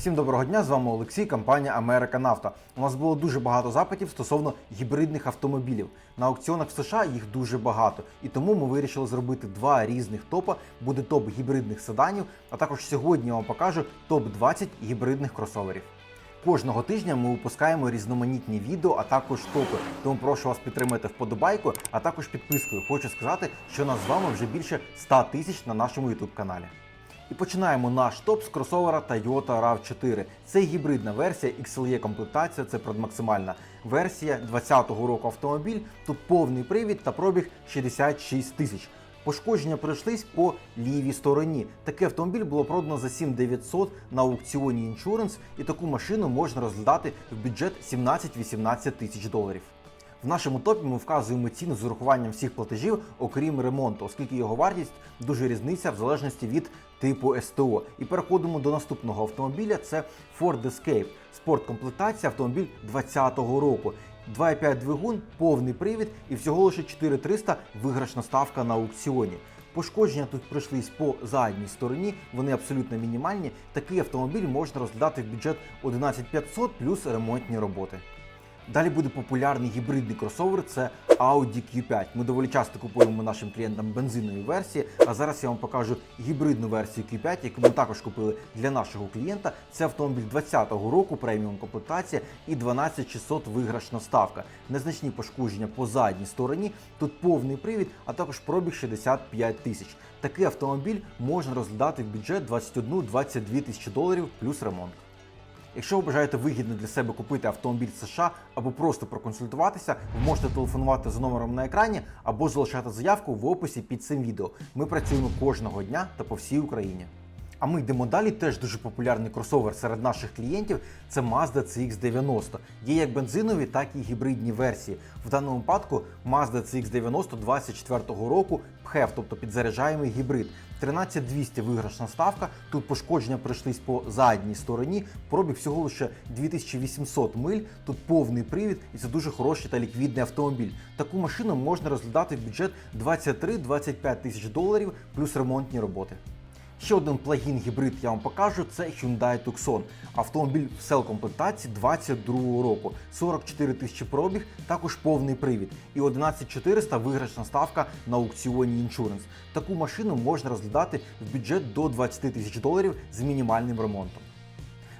Всім доброго дня, з вами Олексій, компанія Америка Нафта. У нас було дуже багато запитів стосовно гібридних автомобілів. На аукціонах в США їх дуже багато, і тому ми вирішили зробити два різних топа. Буде топ гібридних седанів, а також сьогодні я вам покажу топ 20 гібридних кросоверів. Кожного тижня ми випускаємо різноманітні відео, а також топи. Тому прошу вас підтримати вподобайку, а також підпискою. Хочу сказати, що нас з вами вже більше 100 тисяч на нашому YouTube каналі. І починаємо наш топ з кросовера Toyota RAV4. Це гібридна версія, XLE комплектація, це предмаксимальна версія 2020 року автомобіль. Тут повний привід та пробіг 66 тисяч. Пошкодження пройшлись по лівій стороні. Такий автомобіль було продано за 7900 на аукціоні Insurance, і таку машину можна розглядати в бюджет 17-18 тисяч доларів. В нашому топі ми вказуємо ціну з урахуванням всіх платежів, окрім ремонту, оскільки його вартість дуже різниця в залежності від типу СТО. І переходимо до наступного автомобіля. Це Ford Escape. Спорткомплектація автомобіль 2020 року. 2,5 двигун, повний привід і всього лише 4300 виграшна ставка на аукціоні. Пошкодження тут пройшлись по задній стороні, вони абсолютно мінімальні. Такий автомобіль можна розглядати в бюджет 11500 плюс ремонтні роботи. Далі буде популярний гібридний кросовер, це Audi Q5. Ми доволі часто купуємо нашим клієнтам бензинові версії, а зараз я вам покажу гібридну версію Q5, яку ми також купили для нашого клієнта. Це автомобіль 2020 року, преміум комплектація і 12600 виграшна ставка. Незначні пошкодження по задній стороні. Тут повний привід, а також пробіг 65 тисяч. Такий автомобіль можна розглядати в бюджет 21-22 тисячі доларів плюс ремонт. Якщо ви бажаєте вигідно для себе купити автомобіль США або просто проконсультуватися, ви можете телефонувати за номером на екрані або залишати заявку в описі під цим відео. Ми працюємо кожного дня та по всій Україні. А ми йдемо далі. Теж дуже популярний кросовер серед наших клієнтів. Це Mazda CX-90. Є як бензинові, так і гібридні версії. В даному випадку Mazda CX-90 24 року PHEV, тобто підзаряджаємий гібрид. 13200 виграшна ставка. Тут пошкодження пройшлись по задній стороні. Пробіг всього лише 2800 миль. Тут повний привід, і це дуже хороший та ліквідний автомобіль. Таку машину можна розглядати в бюджет 23-25 тисяч доларів плюс ремонтні роботи. Ще один плагін гібрид я вам покажу. Це Hyundai Tucson. Автомобіль в сел комплектації 22 року, 44 тисячі пробіг, також повний привід. І 11400 виграшна ставка на аукціоні Insurance. Таку машину можна розглядати в бюджет до 20 тисяч доларів з мінімальним ремонтом.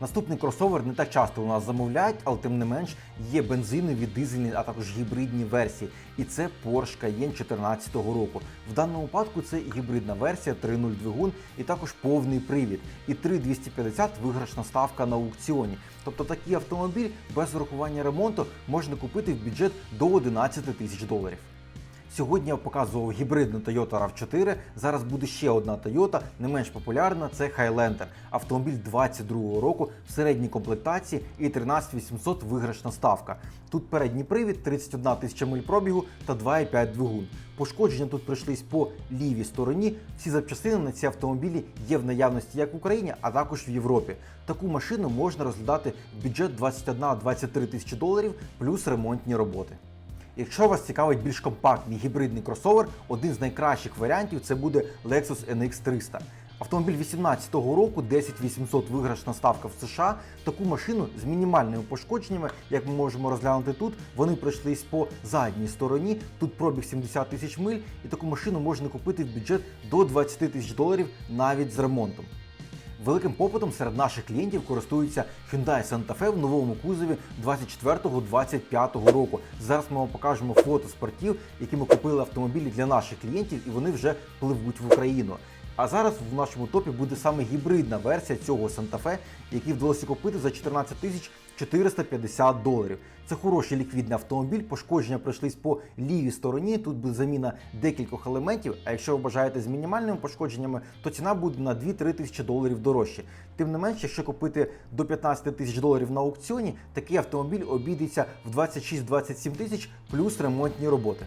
Наступний кросовер не так часто у нас замовляють, але тим не менш є бензинові, дизельні, а також гібридні версії. І це Porsche Cayenne 2014 року. В даному випадку це гібридна версія 3.0 двигун і також повний привід. І 3,250 виграшна ставка на аукціоні. Тобто такий автомобіль без урахування ремонту можна купити в бюджет до 11 тисяч доларів. Сьогодні я показував гібридну Toyota RAV4. Зараз буде ще одна Toyota, не менш популярна, це Highlander. Автомобіль 22 року в середній комплектації і 13800 виграшна ставка. Тут передній привід, 31 тисяча миль пробігу та 2,5 двигун. Пошкодження тут прийшлись по лівій стороні. Всі запчастини на ці автомобілі є в наявності як в Україні, а також в Європі. Таку машину можна розглядати в бюджет 21-23 тисячі доларів плюс ремонтні роботи. Якщо вас цікавить більш компактний гібридний кросовер, один з найкращих варіантів це буде Lexus NX 300. Автомобіль 2018 року 10800 виграшна ставка в США. Таку машину з мінімальними пошкодженнями, як ми можемо розглянути тут, вони пройшлись по задній стороні. Тут пробіг 70 тисяч миль, і таку машину можна купити в бюджет до 20 тисяч доларів навіть з ремонтом. Великим попитом серед наших клієнтів користується Hyundai Santa Fe в новому кузові 24-25 року. Зараз ми вам покажемо фото спортів, які ми купили автомобілі для наших клієнтів, і вони вже пливуть в Україну. А зараз в нашому топі буде саме гібридна версія цього Santa Fe, який вдалося купити за 14 тисяч 450 доларів. Це хороший ліквідний автомобіль. Пошкодження пройшлись по лівій стороні. Тут буде заміна декількох елементів. А якщо ви бажаєте з мінімальними пошкодженнями, то ціна буде на 2-3 тисячі доларів дорожче. Тим не менше, якщо купити до 15 тисяч доларів на аукціоні, такий автомобіль обійдеться в 26-27 тисяч плюс ремонтні роботи.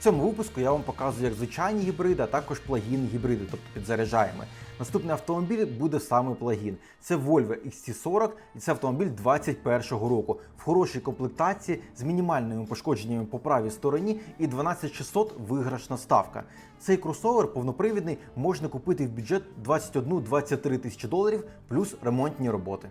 Цьому випуску я вам показую як звичайні гібриди, а також плагін гібриди, тобто підзаряджаємо. Наступний автомобіль буде саме плагін. Це Volvo XC40 і це автомобіль 21-го року в хорошій комплектації з мінімальними пошкодженнями по правій стороні і 12600 виграшна ставка. Цей кросовер повнопривідний можна купити в бюджет 21-23 тисячі доларів плюс ремонтні роботи.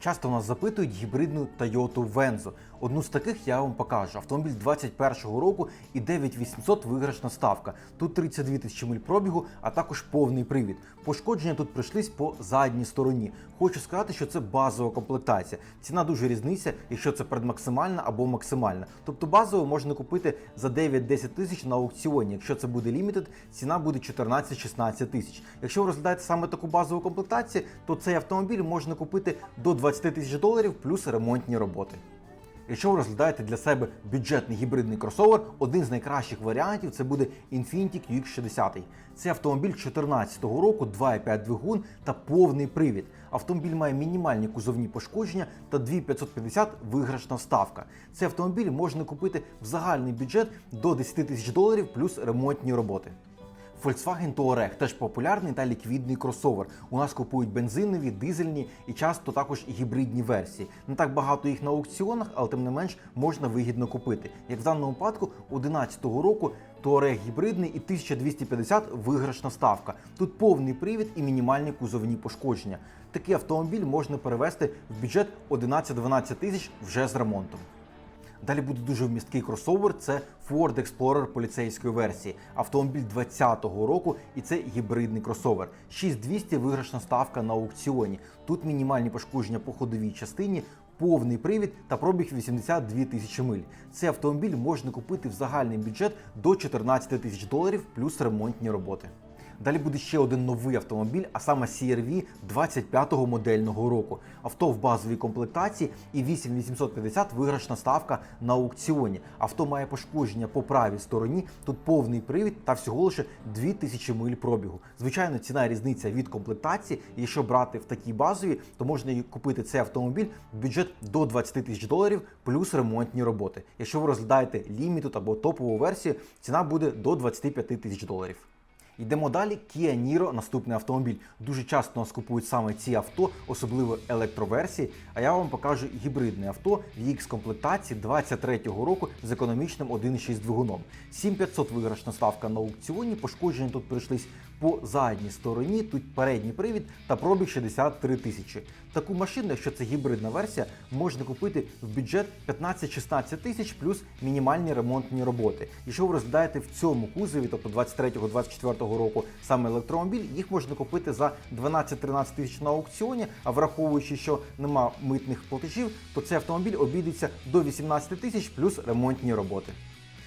Часто нас запитують гібридну Toyota Venzo. Одну з таких я вам покажу. Автомобіль 21-го року і 9800 виграшна ставка. Тут 32 тисячі миль пробігу, а також повний привід. Пошкодження тут прийшлись по задній стороні. Хочу сказати, що це базова комплектація. Ціна дуже різниця, якщо це предмаксимальна або максимальна. Тобто базово можна купити за 9-10 тисяч на аукціоні. Якщо це буде лімітед, ціна буде 14-16 тисяч. Якщо ви розглядаєте саме таку базову комплектацію, то цей автомобіль можна купити до 20 тисяч доларів плюс ремонтні роботи. Якщо ви розглядаєте для себе бюджетний гібридний кросовер, один з найкращих варіантів це буде Infiniti QX60. Це автомобіль 2014 року, 2,5 двигун та повний привід. Автомобіль має мінімальні кузовні пошкодження та 2550 виграшна ставка. Цей автомобіль можна купити в загальний бюджет до 10 тисяч доларів плюс ремонтні роботи. Volkswagen Touareg теж популярний та ліквідний кросовер. У нас купують бензинові, дизельні і часто також гібридні версії. Не так багато їх на аукціонах, але тим не менш можна вигідно купити. Як в даному випадку, 2011 року Touareg гібридний і 1250 виграшна ставка. Тут повний привід і мінімальні кузовні пошкодження. Такий автомобіль можна перевести в бюджет 11-12 тисяч вже з ремонтом. Далі буде дуже вмісткий кросовер. Це Ford Explorer поліцейської версії. Автомобіль 2020 року, і це гібридний кросовер. 6200 виграшна ставка на аукціоні. Тут мінімальні пошкодження по ходовій частині. Повний привід та пробіг 82 тисячі миль. Цей автомобіль можна купити в загальний бюджет до 14 тисяч доларів плюс ремонтні роботи. Далі буде ще один новий автомобіль, а саме CR-V 25-го модельного року. Авто в базовій комплектації і 8850 виграшна ставка на аукціоні. Авто має пошкодження по правій стороні, тут повний привід та всього лише 2000 миль пробігу. Звичайно, ціна різниця від комплектації. Якщо брати в такій базовій, то можна купити цей автомобіль в бюджет до 20 тисяч доларів плюс ремонтні роботи. Якщо ви розглядаєте ліміту або топову версію, ціна буде до 25 тисяч доларів. Йдемо далі. Kia Niro – наступний автомобіль. Дуже часто нас купують саме ці авто, особливо електроверсії. А я вам покажу гібридне авто в їх комплектації 23-го року з економічним 1,6 двигуном. 7500 виграшна ставка на аукціоні. Пошкодження тут прийшлись по задній стороні. Тут передній привід та пробіг 63 тисячі. Таку машину, якщо це гібридна версія, можна купити в бюджет 15-16 тисяч плюс мінімальні ремонтні роботи. Якщо ви розглядаєте в цьому кузові, тобто 23-24 року саме електромобіль, їх можна купити за 12-13 тисяч на аукціоні. А враховуючи, що нема митних платежів, то цей автомобіль обійдеться до 18 тисяч плюс ремонтні роботи.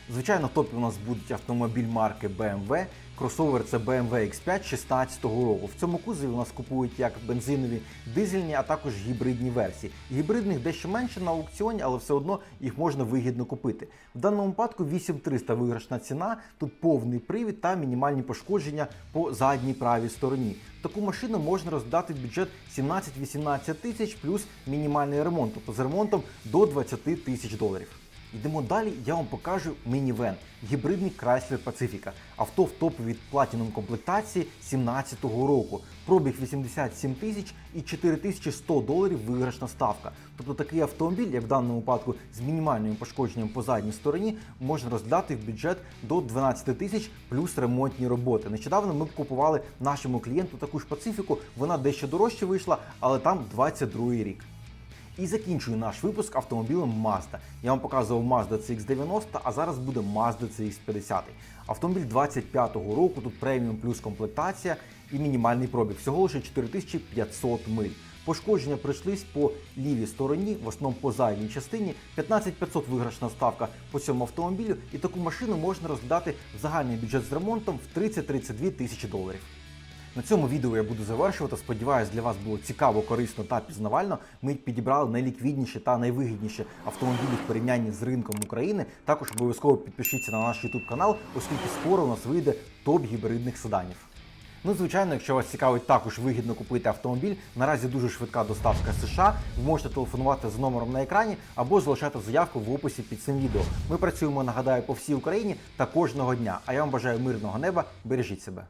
Звичайно, в топі у нас будуть автомобіль марки BMW. Кросовер це BMW X5 16 року. В цьому кузові у нас купують як бензинові, дизельні, а також гібридні версії. Гібридних дещо менше на аукціоні, але все одно їх можна вигідно купити. В даному випадку 8300 виграшна ціна, тут повний привід та мінімальні пошкодження по задній правій стороні. Таку машину можна роздати в бюджет 17-18 тисяч плюс мінімальний ремонт, тобто з ремонтом до 20 тисяч доларів. Йдемо далі, я вам покажу мінівен, гібридний Chrysler Pacifica. Авто в топовій платінум комплектації 17-го року. Пробіг 87 тисяч і 4100 доларів виграшна ставка. Тобто такий автомобіль, як в даному випадку, з мінімальним пошкодженням по задній стороні, можна роздати в бюджет до 12 тисяч плюс ремонтні роботи. Нещодавно ми купували нашому клієнту таку ж Пацифіку, вона дещо дорожче вийшла, але там 22 рік. І закінчую наш випуск автомобілем Mazda. Я вам показував Mazda CX-90, а зараз буде Mazda CX-50. Автомобіль 25-го року, тут преміум плюс комплектація і мінімальний пробіг. Всього лише 4500 миль. Пошкодження прийшлись по лівій стороні, в основному по задній частині. 15500 виграшна ставка по цьому автомобілю, і таку машину можна розглядати в загальний бюджет з ремонтом в 30-32 тисячі доларів. На цьому відео я буду завершувати. Сподіваюсь, для вас було цікаво, корисно та пізнавально. Ми підібрали найліквідніші та найвигідніші автомобілі в порівнянні з ринком України. Також обов'язково підпишіться на наш YouTube канал, оскільки скоро у нас вийде топ гібридних седанів. Ну, звичайно, якщо вас цікавить також вигідно купити автомобіль, наразі дуже швидка доставка США. Ви можете телефонувати за номером на екрані або залишати заявку в описі під цим відео. Ми працюємо, нагадаю, по всій Україні та кожного дня. А я вам бажаю мирного неба. Бережіть себе.